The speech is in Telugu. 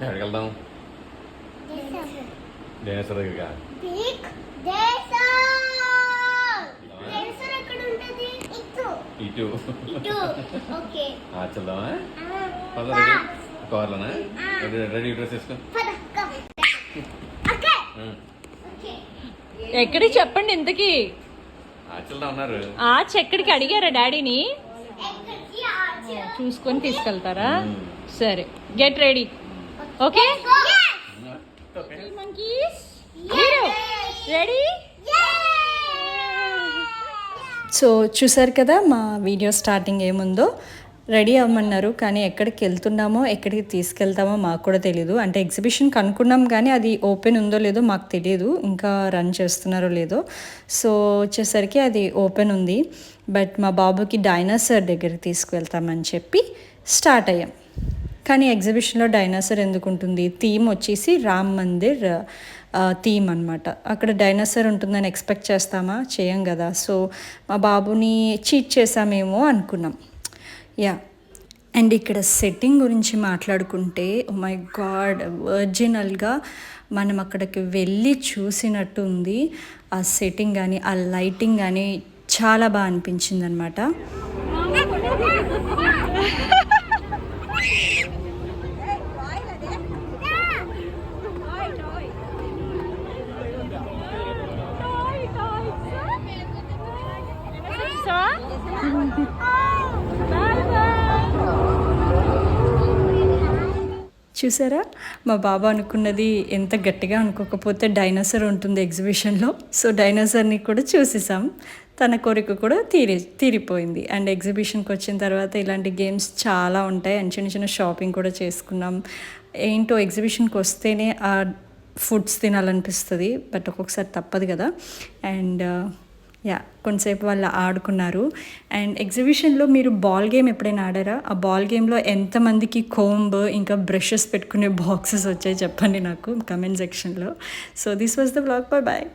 ఎక్కడికి వెళ్దాం డైనోసార్ దగ్గర బిగ్ డేసర్ డేసర్ ఎక్కడ ఉంటది? ఇటు. పద రెడీ. కార్లోనా? రెడీ రెడీ డ్రెస్ వేసుకో. ఎక్కడికి చెప్పండి ఇంతకి? ఆచల్దా ఉన్నారు. ఆ చెక్కడికి అడిగారా డాడీని? ఎక్కడికి చూసుకొని తీసుకెళ్తారా. సరే. Get ready. ఓకే? సో చూసారు కదా మా వీడియో స్టార్టింగ్ ఏముందో? రెడీ అవ్వమన్నారు కానీ ఎక్కడికి వెళ్తున్నామో ఎక్కడికి తీసుకెళ్తామో మాకు కూడా తెలియదు అంటే ఎగ్జిబిషన్ కనుక్కున్నాం కానీ అది ఓపెన్ ఉందో లేదో మాకు తెలియదు ఇంకా రన్ చేస్తున్నారో లేదో. సో వచ్చేసరికి అది ఓపెన్ ఉంది. బట్ మా బాబుకి డైనోసార్ దగ్గరికి తీసుకువెళ్తామని చెప్పి స్టార్ట్ అయ్యాం. కానీ ఎగ్జిబిషన్లో డైనోసార్ ఎందుకు ఉంటుంది థీమ్ వచ్చేసి రామ్ మందిర్ థీమ్ అనమాట అక్కడ డైనోసార్ ఉంటుందని ఎక్స్పెక్ట్ చేస్తామా? చేయం కదా. సో మా బాబుని చీట్ చేసామేమో అనుకున్నాం. యా. అండ్ ఇక్కడ సెట్టింగ్ గురించి మాట్లాడుకుంటే మై గాడ్ ఒరిజినల్గా మనం అక్కడికి వెళ్ళి చూసినట్టు ఉంది ఆ సెట్టింగ్ కానీ ఆ లైటింగ్ కానీ చాలా బాగా అనిపించింది అనమాట చూసారా? మా బాబా అనుకున్నది ఎంత గట్టిగా అనుకోకపోతే డైనోసార్ ఉంటుంది ఎగ్జిబిషన్లో. సో డైనోసార్ని కూడా చూసేసాం. తన కోరిక కూడా తీరి తీరిపోయింది. అండ్ ఎగ్జిబిషన్కి వచ్చిన తర్వాత ఇలాంటి గేమ్స్ చాలా ఉంటాయి. అండ్ చిన్న చిన్న షాపింగ్ కూడా చేసుకున్నాం. ఏంటో ఎగ్జిబిషన్కి వస్తేనే ఆ ఫుడ్స్ తినాలనిపిస్తుంది. బట్ ఒక్కొక్కసారి తప్పదు కదా. అండ్ యా కొంతసేపు వాళ్ళు ఆడుకున్నారు. అండ్ ఎగ్జిబిషన్లో మీరు బాల్ గేమ్ ఎప్పుడైనా ఆడారా? ఆ బాల్ గేమ్లో ఎంతమందికి కోంబ్ ఇంకా బ్రషెస్ పెట్టుకునే బాక్సెస్ వచ్చాయి చెప్పండి నాకు కమెంట్ సెక్షన్లో so this was the blog bye bye